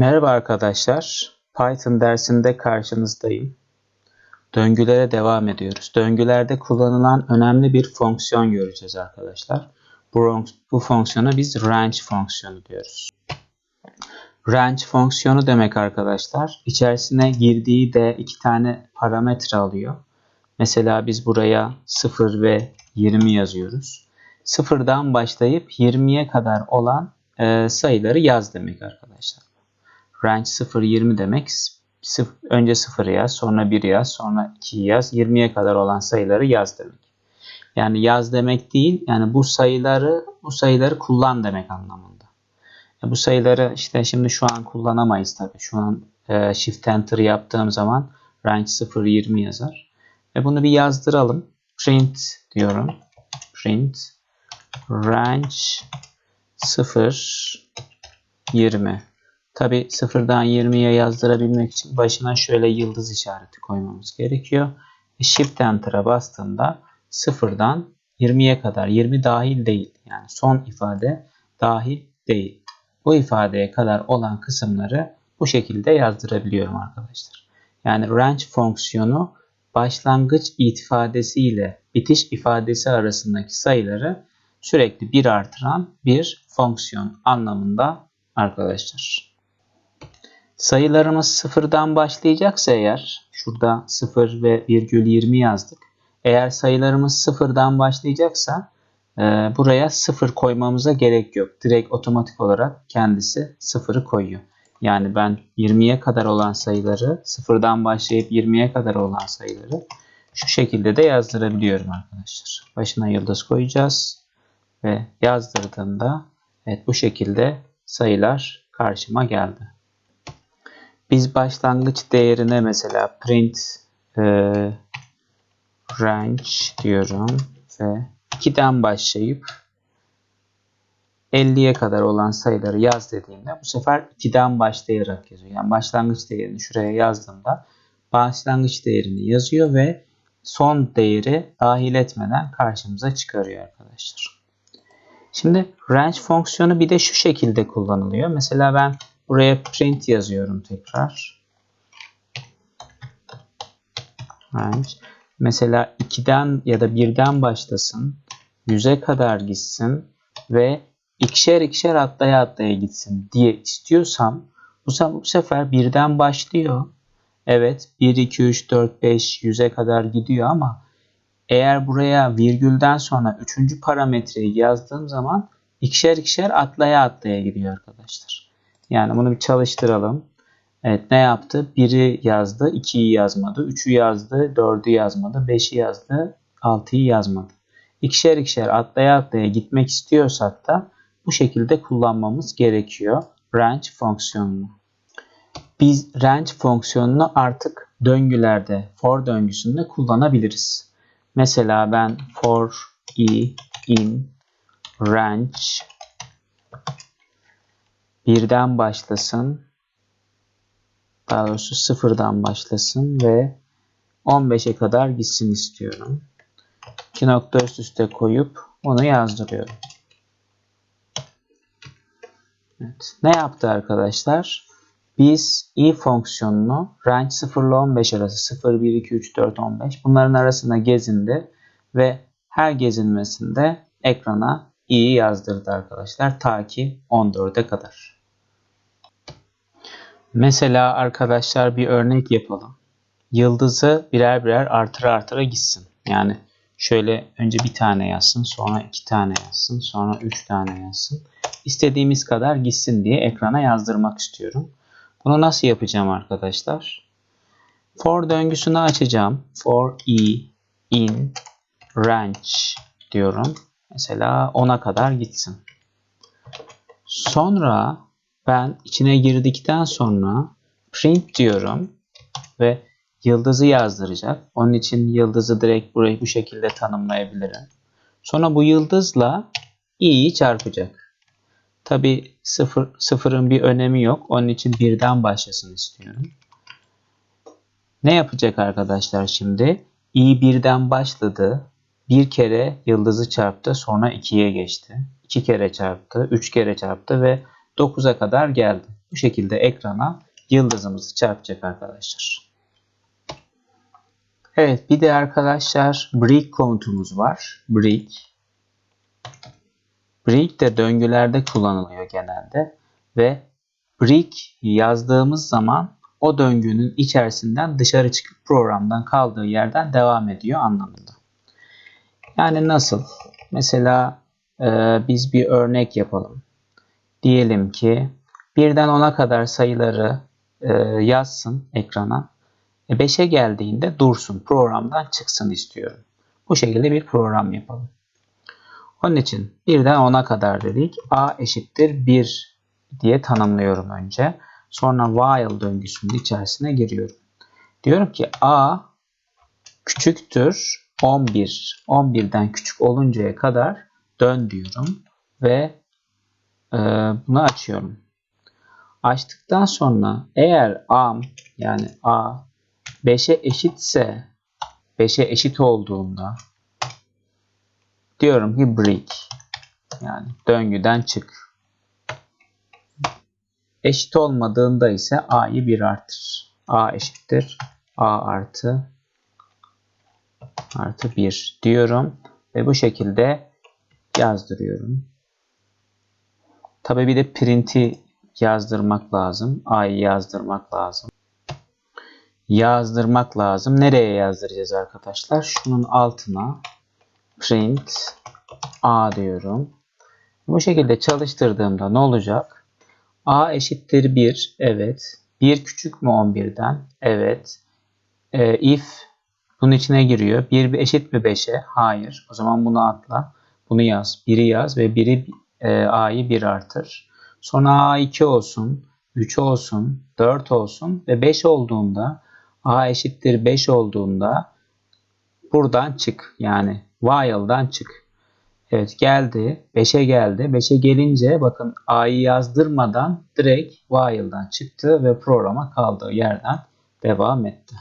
Merhaba arkadaşlar. Python dersinde karşınızdayım. Döngülere devam ediyoruz. Döngülerde kullanılan önemli bir fonksiyon göreceğiz arkadaşlar. Bu, bu fonksiyona biz range fonksiyonu diyoruz. Range fonksiyonu demek arkadaşlar. İçerisine girdiği de iki tane parametre alıyor. Mesela biz buraya 0 ve 20 yazıyoruz. Sıfırdan başlayıp 20'ye kadar olan e, sayıları yaz demek arkadaşlar. Range 0 20 demek. Önce 0 yaz, sonra 1 yaz, sonra 2 yaz, 20'ye kadar olan sayıları yaz demek. Yani yaz demek değil, yani bu sayıları bu sayıları kullan demek anlamında. E, bu sayıları işte şimdi şu an kullanamayız tabii. Şu an e, Shift Enter yaptığım zaman range 0 20 yazar. Ve bunu bir yazdıralım. Print diyorum. Print range 0 20. Tabi sıfırdan 20'ye yazdırabilmek için başına şöyle yıldız işareti koymamız gerekiyor. E, Shift Enter'a bastığında sıfırdan 20'ye kadar 20 dahil değil. Yani son ifade dahil değil. Bu ifadeye kadar olan kısımları bu şekilde yazdırabiliyorum arkadaşlar. Yani range fonksiyonu başlangıç ifadesi ile bitiş ifadesi arasındaki sayıları sürekli bir artıran bir fonksiyon anlamında arkadaşlar. Sayılarımız sıfırdan başlayacaksa eğer şurada 0 ve virgül 20 yazdık. Eğer sayılarımız sıfırdan başlayacaksa e, buraya 0 koymamıza gerek yok. Direkt otomatik olarak kendisi 0'ı koyuyor. Yani ben 20'ye kadar olan sayıları sıfırdan başlayıp 20'ye kadar olan sayıları şu şekilde de yazdırabiliyorum arkadaşlar. Başına yıldız koyacağız ve yazdırdığımda evet bu şekilde sayılar karşıma geldi. Biz başlangıç değerine mesela print e, range diyorum ve 2'den başlayıp 50'ye kadar olan sayıları yaz dediğimde bu sefer 2'den başlayarak yazıyor. Yani başlangıç değerini şuraya yazdığımda başlangıç değerini yazıyor ve son değeri dahil etmeden karşımıza çıkarıyor arkadaşlar. Şimdi range fonksiyonu bir de şu şekilde kullanılıyor. Mesela ben buraya print yazıyorum tekrar. Range. Mesela 2'den ya da 1'den başlasın. 100'e kadar gitsin ve ikişer ikişer atlaya atlaya gitsin diye istiyorsam bu sefer birden başlıyor. Evet 1, 2, 3, 4, 5, 100'e kadar gidiyor ama eğer buraya virgülden sonra üçüncü parametreyi yazdığım zaman ikişer ikişer atlaya atlaya gidiyor arkadaşlar. Yani bunu bir çalıştıralım. Evet ne yaptı? 1'i yazdı, 2'yi yazmadı, 3'ü yazdı, 4'ü yazmadı, 5'i yazdı, 6'yı yazmadı. İkişer ikişer atlaya atlaya gitmek istiyorsak da bu şekilde kullanmamız gerekiyor range fonksiyonunu. Biz range fonksiyonunu artık döngülerde for döngüsünde kullanabiliriz. Mesela ben for i in range birden başlasın daha doğrusu sıfırdan başlasın ve 15'e kadar gitsin istiyorum. 2 nokta üst üste koyup onu yazdırıyorum. Evet. Ne yaptı arkadaşlar? Biz i fonksiyonunu range 0 ile 15 arası 0, 1, 2, 3, 4, 15 bunların arasında gezindi ve her gezinmesinde ekrana i'yi yazdırdı arkadaşlar ta ki 14'e kadar. Mesela arkadaşlar bir örnek yapalım. Yıldızı birer birer artıra artıra gitsin. Yani şöyle önce bir tane yazsın, sonra iki tane yazsın, sonra üç tane yazsın. İstediğimiz kadar gitsin diye ekrana yazdırmak istiyorum. Bunu nasıl yapacağım arkadaşlar? For döngüsünü açacağım. For i in range diyorum. Mesela 10'a kadar gitsin. Sonra ben içine girdikten sonra print diyorum ve yıldızı yazdıracak. Onun için yıldızı direkt burayı bu şekilde tanımlayabilirim. Sonra bu yıldızla i'yi çarpacak. Tabi sıfır, sıfırın bir önemi yok. Onun için birden başlasın istiyorum. Ne yapacak arkadaşlar şimdi? i birden başladı. Bir kere yıldızı çarptı. Sonra 2'ye geçti. 2 kere çarptı. 3 kere çarptı ve 9'a kadar geldi. bu şekilde ekrana yıldızımızı çarpacak arkadaşlar. Evet bir de arkadaşlar break komutumuz var. Break. Break de döngülerde kullanılıyor genelde ve break yazdığımız zaman o döngünün içerisinden dışarı çıkıp programdan kaldığı yerden devam ediyor anlamında. Yani nasıl? Mesela e, biz bir örnek yapalım. Diyelim ki birden 10'a kadar sayıları e, yazsın ekrana. 5'e geldiğinde dursun. Programdan çıksın istiyorum. Bu şekilde bir program yapalım. Onun için birden 10'a kadar dedik. A eşittir 1 diye tanımlıyorum önce. Sonra while döngüsünün içerisine giriyorum. Diyorum ki A küçüktür 11. 11'den küçük oluncaya kadar dön diyorum. Ve e, bunu açıyorum. Açtıktan sonra eğer A yani A 5'e eşitse 5'e eşit olduğunda diyorum ki break yani döngüden çık. Eşit olmadığında ise a'yı 1 artır. a eşittir a artı artı 1 diyorum ve bu şekilde yazdırıyorum. Tabi bir de print'i yazdırmak lazım. a'yı yazdırmak lazım. Yazdırmak lazım. Nereye yazdıracağız arkadaşlar? Şunun altına print a diyorum. Bu şekilde çalıştırdığımda ne olacak? A eşittir 1. Evet. 1 küçük mü 11'den? Evet. E, if bunun içine giriyor. 1 eşit mi 5'e? Hayır. O zaman bunu atla. Bunu yaz. 1'i yaz ve 1'i e, A'yı 1 artır. Sonra A 2 olsun. 3 olsun. 4 olsun. Ve 5 olduğunda A eşittir 5 olduğunda buradan çık. Yani while'dan çık. Evet geldi. 5'e geldi. 5'e gelince bakın A'yı yazdırmadan direkt while'dan çıktı ve programa kaldığı yerden devam etti.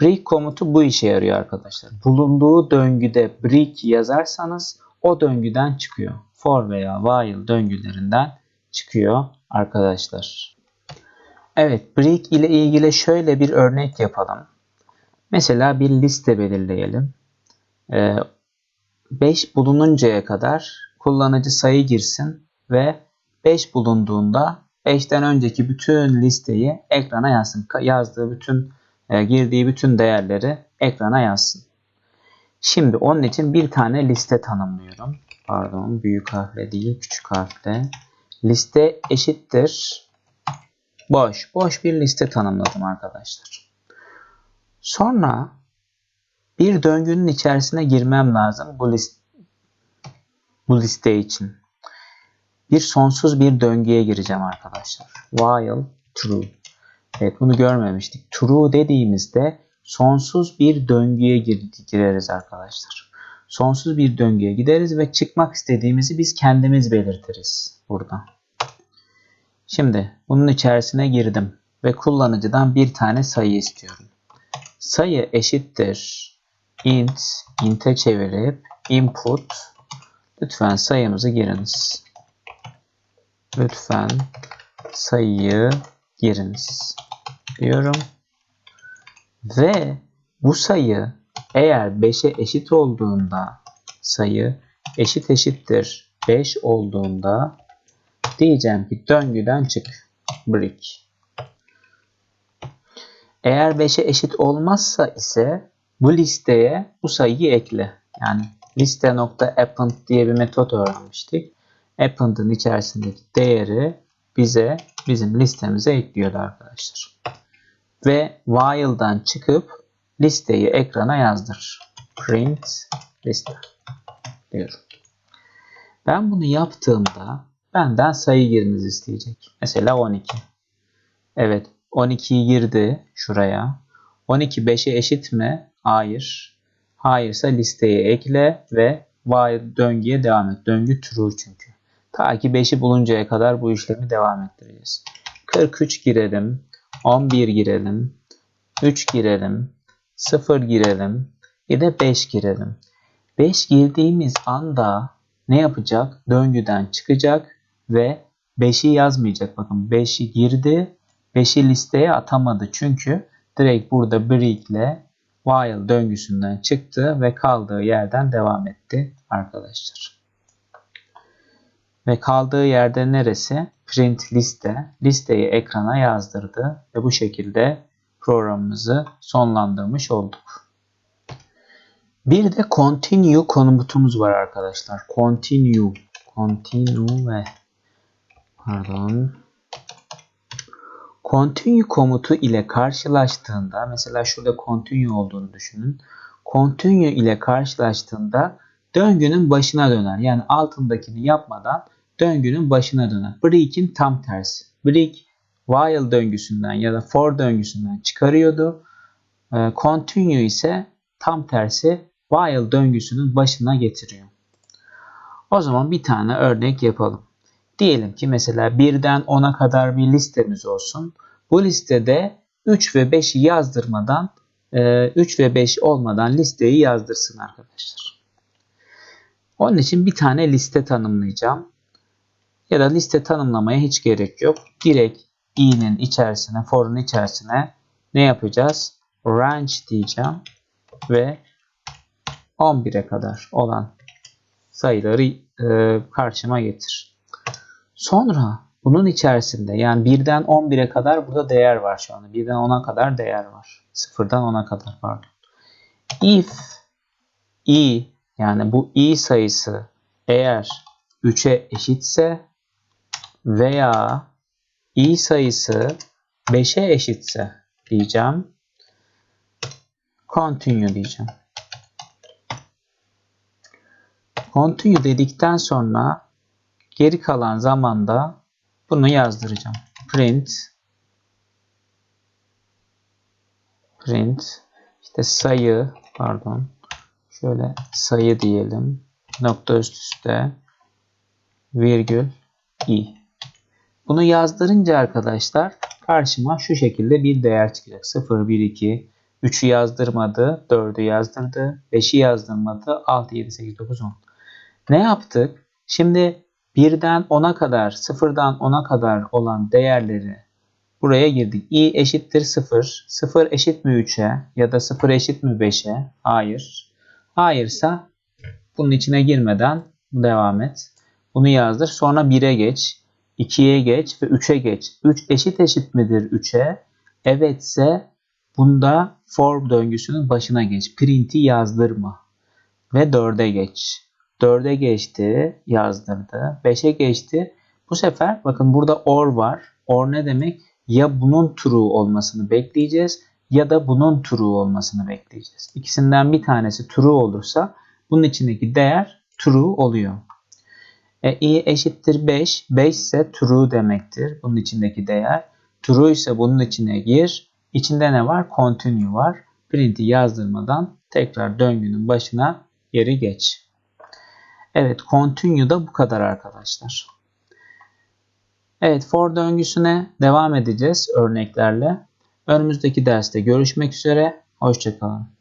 Break komutu bu işe yarıyor arkadaşlar. Bulunduğu döngüde break yazarsanız o döngüden çıkıyor. For veya while döngülerinden çıkıyor arkadaşlar. Evet break ile ilgili şöyle bir örnek yapalım. Mesela bir liste belirleyelim. Ee, 5 bulununcaya kadar kullanıcı sayı girsin ve 5 bulunduğunda 5'ten önceki bütün listeyi ekrana yazsın. Yazdığı bütün girdiği bütün değerleri ekrana yazsın. Şimdi onun için bir tane liste tanımlıyorum. Pardon büyük harfle değil küçük harfle. Liste eşittir boş. Boş bir liste tanımladım arkadaşlar. Sonra bir döngünün içerisine girmem lazım bu, list bu liste için. Bir sonsuz bir döngüye gireceğim arkadaşlar. While true. Evet bunu görmemiştik. True dediğimizde sonsuz bir döngüye gireriz arkadaşlar. Sonsuz bir döngüye gideriz ve çıkmak istediğimizi biz kendimiz belirtiriz burada. Şimdi bunun içerisine girdim ve kullanıcıdan bir tane sayı istiyorum. Sayı eşittir int, int'e çevirip input lütfen sayımızı giriniz. Lütfen sayıyı giriniz diyorum. Ve bu sayı eğer 5'e eşit olduğunda sayı eşit eşittir 5 olduğunda diyeceğim ki döngüden çık. Break. Eğer 5'e eşit olmazsa ise bu listeye bu sayıyı ekle. Yani liste.append diye bir metot öğrenmiştik. Append'ın içerisindeki değeri bize bizim listemize ekliyordu arkadaşlar. Ve while'dan çıkıp listeyi ekrana yazdır. Print liste diyorum. Ben bunu yaptığımda benden sayı giriniz isteyecek. Mesela 12. Evet 12'yi girdi şuraya. 12 5'e eşit mi? Hayır. Hayırsa listeye ekle ve while döngüye devam et. Döngü true çünkü. Ta ki 5'i buluncaya kadar bu işlemi devam ettireceğiz. 43 girelim. 11 girelim. 3 girelim. 0 girelim. Bir de 5 girelim. 5 girdiğimiz anda ne yapacak? Döngüden çıkacak ve 5'i yazmayacak. Bakın 5'i girdi. 5'i listeye atamadı. Çünkü direkt burada break ile while döngüsünden çıktı ve kaldığı yerden devam etti arkadaşlar. Ve kaldığı yerde neresi? Print liste. Listeyi ekrana yazdırdı ve bu şekilde programımızı sonlandırmış olduk. Bir de continue komutumuz var arkadaşlar. Continue. Continue pardon. Continue komutu ile karşılaştığında mesela şurada continue olduğunu düşünün. Continue ile karşılaştığında döngünün başına döner. Yani altındakini yapmadan döngünün başına döner. Break'in tam tersi. Break while döngüsünden ya da for döngüsünden çıkarıyordu. Ee, continue ise tam tersi while döngüsünün başına getiriyor. O zaman bir tane örnek yapalım. Diyelim ki mesela 1'den 10'a kadar bir listemiz olsun. Bu listede 3 ve 5'i yazdırmadan 3 e, ve 5 olmadan listeyi yazdırsın arkadaşlar. Onun için bir tane liste tanımlayacağım. Ya da liste tanımlamaya hiç gerek yok. Direkt i'nin içerisine, for'un içerisine ne yapacağız? Range diyeceğim ve 11'e kadar olan sayıları e, karşıma getir. Sonra bunun içerisinde yani 1'den 11'e kadar burada değer var şu anda. 1'den 10'a kadar değer var. 0'dan 10'a kadar pardon. If i yani bu i sayısı eğer 3'e eşitse veya i sayısı 5'e eşitse diyeceğim. Continue diyeceğim. Continue dedikten sonra geri kalan zamanda bunu yazdıracağım. Print print işte sayı pardon şöyle sayı diyelim nokta üst üste virgül i bunu yazdırınca arkadaşlar karşıma şu şekilde bir değer çıkacak 0 1 2 3'ü yazdırmadı 4'ü yazdırdı 5'i yazdırmadı 6 7 8 9 10 ne yaptık şimdi 1'den 10'a kadar, 0'dan 10'a kadar olan değerleri buraya girdik. i eşittir 0. 0 eşit mi 3'e ya da 0 eşit mi 5'e? Hayır. Hayırsa bunun içine girmeden devam et. Bunu yazdır. Sonra 1'e geç. 2'ye geç ve 3'e geç. 3 eşit eşit midir 3'e? Evetse bunda for döngüsünün başına geç. Print'i yazdırma. Ve 4'e geç. 4'e geçti, yazdırdı. 5'e geçti. Bu sefer bakın burada or var. Or ne demek? Ya bunun true olmasını bekleyeceğiz ya da bunun true olmasını bekleyeceğiz. İkisinden bir tanesi true olursa bunun içindeki değer true oluyor. E, i eşittir 5. 5 ise true demektir. Bunun içindeki değer. True ise bunun içine gir. İçinde ne var? Continue var. Print'i yazdırmadan tekrar döngünün başına geri geç. Evet continue da bu kadar arkadaşlar. Evet for döngüsüne devam edeceğiz örneklerle. Önümüzdeki derste görüşmek üzere. Hoşçakalın.